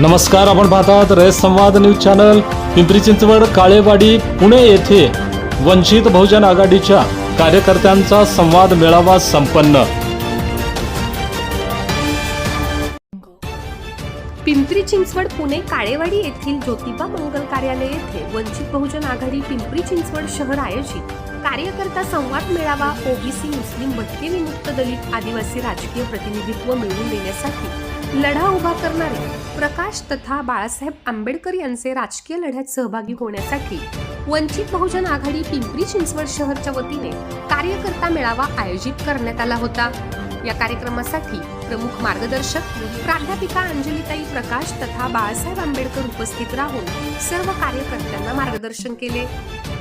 नमस्कार आपण पाहतात रयत संवाद न्यूज चॅनल. पिंपरी चिंचवड काळेवाडी पुणे येथे वंचित बहुजन आघाडीच्या कार्यकर्त्यांचा संवाद मेळावा संपन्न. पिंपरी चिंचवड पुणे काळेवाडी येथील ज्योतिबा मंगल कार्यालय येथे वंचित बहुजन आघाडी पिंपरी चिंचवड शहर आयोजित कार्यकर्ता संवाद मेळावा ओबीसी मुस्लिम भटके विमुक्त दलित आदिवासी राजकीय प्रतिनिधित्व मिळवून देण्यासाठी लढा उभा करणारे प्रकाश तथा बाळासाहेब आंबेडकर यांचे राजकीय लढ्यात सहभागी होण्यासाठी वंचित बहुजन आघाडी पिंपरी चिंचवड शहरच्या वतीने कार्यकर्ता मेळावा आयोजित करण्यात आला होता. या कार्यक्रमासाठी प्रमुख मार्गदर्शक प्राध्यापिका अंजलिताई प्रकाश तथा बाळासाहेब आंबेडकर उपस्थित राहून सर्व कार्यकर्त्यांना मार्गदर्शन केले.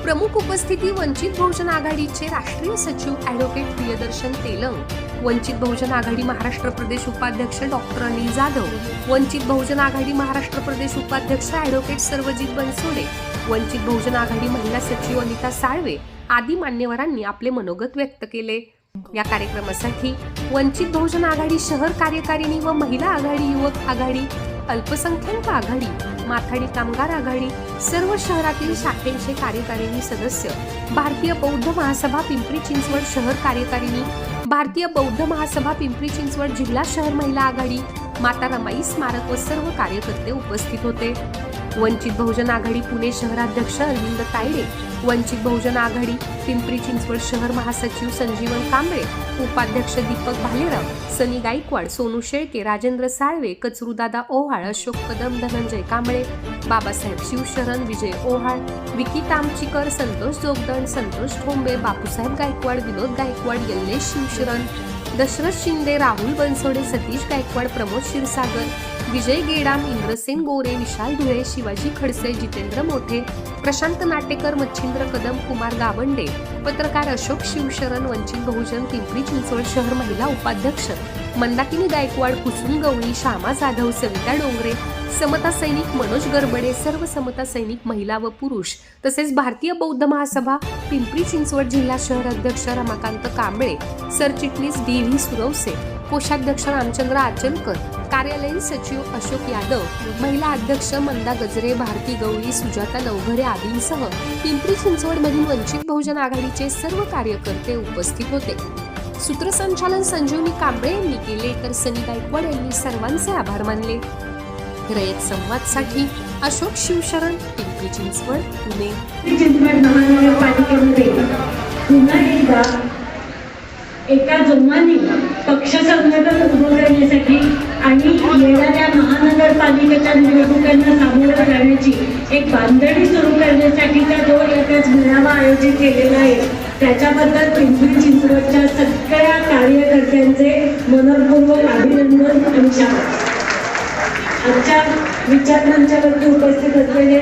प्रमुख उपस्थिती वंचित बहुजन आघाडीचे राष्ट्रीय सचिव ॲडव्होकेट प्रियदर्शन तेलंग वंचित बहुजन आघाडी महाराष्ट्र प्रदेश उपाध्यक्ष डॉक्टर अनिल जाधव वंचित बहुजन आघाडी महाराष्ट्र प्रदेश उपाध्यक्ष ॲडव्होकेट सर्वजित बनसोडे वंचित बहुजन आघाडी महिला सचिव अनिता साळवे आदी मान्यवरांनी आपले मनोगत व्यक्त केले. या कार्यक्रमासाठी वंचित बहुजन आघाडी शहर कार्यकारिणी व महिला आघाडी युवक आघाडी अल्पसंख्याक आघाडी माथाडी कामगार आघाडी सर्व शहरातील शाखेचे कार्यकारिणी सदस्य भारतीय बौद्ध महासभा पिंपरी चिंचवड शहर कार्यकारिणी भारतीय बौद्ध महासभा पिंपरी चिंचवड जिल्हा शहर महिला आघाडी. माता रमाई स्मारक व सर्व कार्यकर्ते उपस्थित होते. वंचित बहुजन आघाडी पुणे शहराध्यक्ष अरविंद तायडे वंचित बहुजन आघाडी पिंपरी चिंचवड शहर महासचिव संजीवन कांबळे उपाध्यक्ष दीपक भालेराव सनी गायकवाड सोनू शेळके राजेंद्र साळवे कचरूदादा ओहाळ अशोक कदम धनंजय कांबळे बाबासाहेब शिवशरण विजय ओहाळ विकी तामचीकर संतोष जोगदण संतोष ठोंबे बापूसाहेब गायकवाड विनोद गायकवाड यल्लेश शिवशरण दशरथ शिंदे राहुल बनसोडे सतीश गायकवाड प्रमोद क्षीरसागर विजय गेडाम इंद्रसेन गोरे विशाल धुळे शिवाजी खडसे जितेंद्र मोठे प्रशांत नाटेकर मच्छिंद्र कदम कुमार गावंडे पत्रकार अशोक शिवशरण वंचित बहुजन पिंपरी चिंचवड शहर महिला उपाध्यक्ष मंदाकिनी गायकवाड कुसुम गवळी श्यामा जाधव सविता डोंगरे समता सैनिक मनोज गरबडे सर्व समता सैनिक महिला व पुरुष तसेच भारतीय बौद्ध महासभा पिंपरी चिंचवड जिल्हा शहर अध्यक्ष रमाकांत कांबळे सरचिटणीस डी व्ही सुरवसे कोषाध्यक्ष रामचंद्र आचलकर कार्यालयीन सचिव अशोक यादव महिला अध्यक्ष मंदा गजरे भारती गवळी सुजाता नवघरे आदींसह पिंपरी चिंचवडमधील वंचित बहुजन आघाडीचे सर्व कार्यकर्ते उपस्थित होते. सूत्रसंचालन संजीवनी कांबळे यांनी केले तर सनी गायकवाड यांनी सर्वांचे आभार मानले. रयत संवादसाठी अशोक शिवशरण पिंपरी चिंचवड पुणे. पुन्हा एकदा एका जोमाने पक्ष संघटन उभं करण्यासाठी आणि येणाऱ्या महानगरपालिकेच्या निवडणुकांना सामोरं जाण्याची एक बांधणी सुरू करण्यासाठीचा जो एकच मेळावा आयोजित केलेला आहे. त्याच्याबद्दल पिंपरी चिंचवडच्या सगळ्या कार्यकर्त्यांचे मनपूर्वक अभिनंदन आणि आमच्या आजच्या उपस्थित असलेले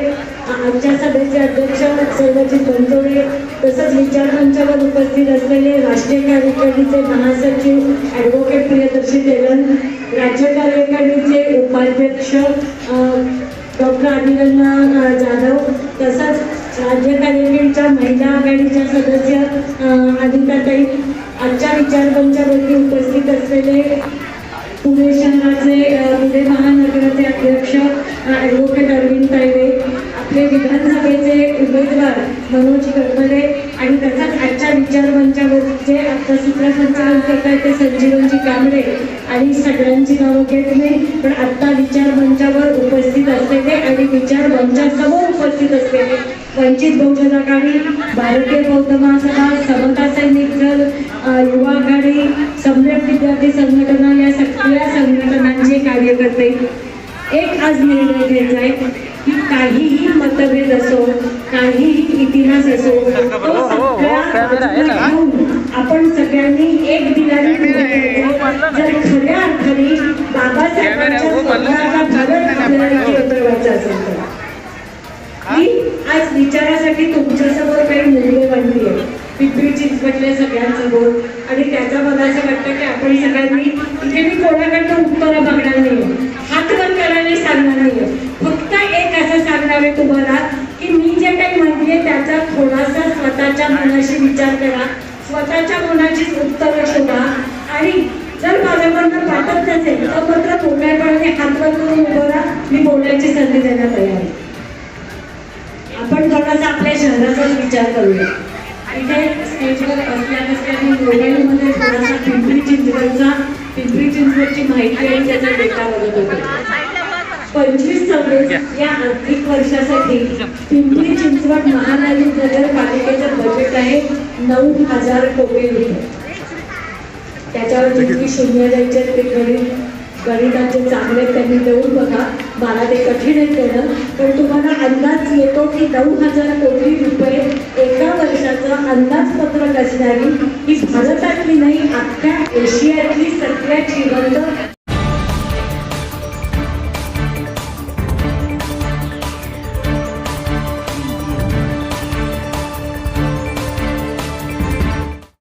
आमच्या सभेचे अध्यक्ष सर्वजित बनतोडे तसंच विचारमंचावर उपस्थित असलेले राष्ट्रीय कार्यकारिणीचे महासचिव ॲडव्होकेट प्रियदर्शी देवन राज्य कार्यकारिणीचे उपाध्यक्ष डॉक्टर अनिलना जाधव तसंच राज्य कार्यकारिणीच्या महिला आघाडीच्या सदस्य अनिताताई आजच्या विचारमंचावरती उपस्थित असलेले पुणे शहराचे पुणे महानगराचे अध्यक्ष ॲडव्होकेट अरविंद विधानसभेचे उमेदवार मनोज गरबडे आणि तसंच आजच्या विचार मंचावरचे आता सूत्रसंचालन करतायत ते संजीवनजी कांबळे आणि सगळ्यांची नावं घेत नाही पण आत्ता विचार मंचावर उपस्थित असलेले आणि विचार मंचासमोर उपस्थित असलेले वंचित बहुजन आघाडी भारतीय बौद्ध महासभा समता सैनिक दल युवा आघाडी सम्यक विद्यार्थी संघटना या सगळ्या संघटनांचे कार्यकर्ते. एक आज निर्णय घ्यायचा आहे. की काहीही मतभेद असो काहीही इतिहास असो तो सगळा आपण सगळ्यांनी एक दिलाने जर खऱ्या अर्थाने बाबासाहेबांच्या स्वप्नाचा भारत आपल्याला उतरवायचा असेल तर? मी आज विचारासाठी तुमच्यासमोर काही मूल्य मांडली आहे. पिंपरी चिंचवडल्या सगळ्यांसमोर. आणि त्याचा मला असं वाटतं की आपण सगळ्यांनी इथे मी कोणाकडनं उत्तरं बघणार नाही हात वर करायला सांगणार नाही फक्त एक असं सांगणार आहे तुम्हाला की मी जे काही म्हणते त्याचा थोडासा स्वतःच्या मनाशी विचार करा. स्वतःच्या मनाचीच उत्तरं शोधा. आणि जर माझ्याकडनं पाठत नसेल तर मात्र मोकळ्यापणाने हातवर करून उभं राहा. मी बोलण्याची संधी देण्यात तयार आहे. आपण थोडासा आपल्या शहराचाच विचार करूया. इथे स्टेजवर असल्या बसल्या मी मोबाईलमध्ये थोडासा पिंपरी चिंचवडचा पिंपरी चिंचवडची माहिती आहे त्याचा डेटा बघत होते. पंचवीस सव्वीस या. आर्थिक वर्षासाठी पिंपरी चिंचवड महानगरपालिकेचं बजेट आहे नऊ हजार कोटी रुपये. त्याच्यावर किती शून्य द्यायचे ते गणित गणिताचे चांगले त्यांनी देऊन बघा. मला ते कठीण आहे देणं पण तुम्हाला अंदाज येतो की नऊ हजार कोटी रुपये एका वर्षाचं अंदाजपत्रक असणारी ही भारतातली नाही अख्ख्या एशियातली सगळ्यात श्रीमंत